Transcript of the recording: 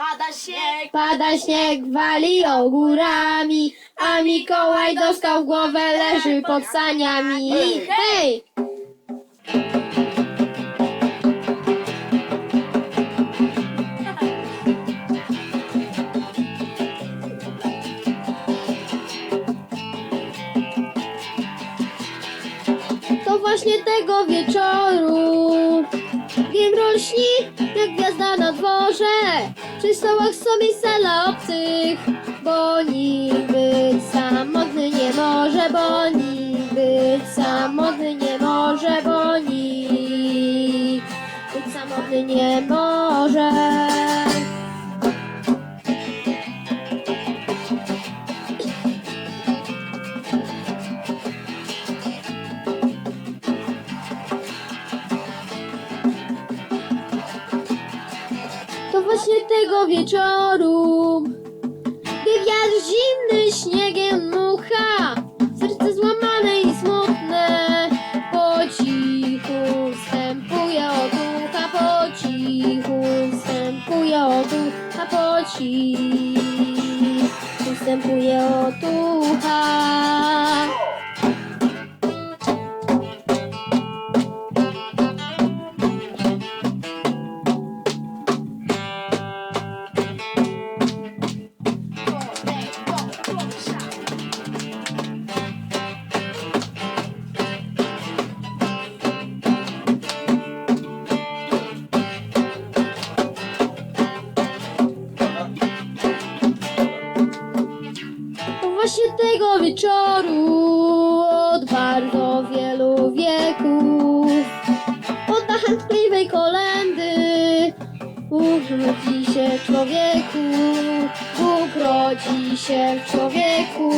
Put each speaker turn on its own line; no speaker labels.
Pada śnieg,
Pada śnieg, wali ogórami, a Mikołaj dostał w głowę, leży pod saniami. Hej! To właśnie tego wieczoru Gimrol śni jak dworze Przy stołach sobie sala obcych Bo nikt być samotny nie może Bo nikt być samotny nie może Bo nikt samotny nie może Właśnie tego wieczoru. Gdy wiatr zimny śniegiem mucha Serce złamane i smutne. Po cichu wstępuje od ducha Po cichu wstępuje od ducha Po cichu wstępuje od właśnie tego wieczoru od bardzo wielu wieków. Pod dachem tkliwej kolendy Bóg rodzi się człowieku Bóg rodzi się w człowieku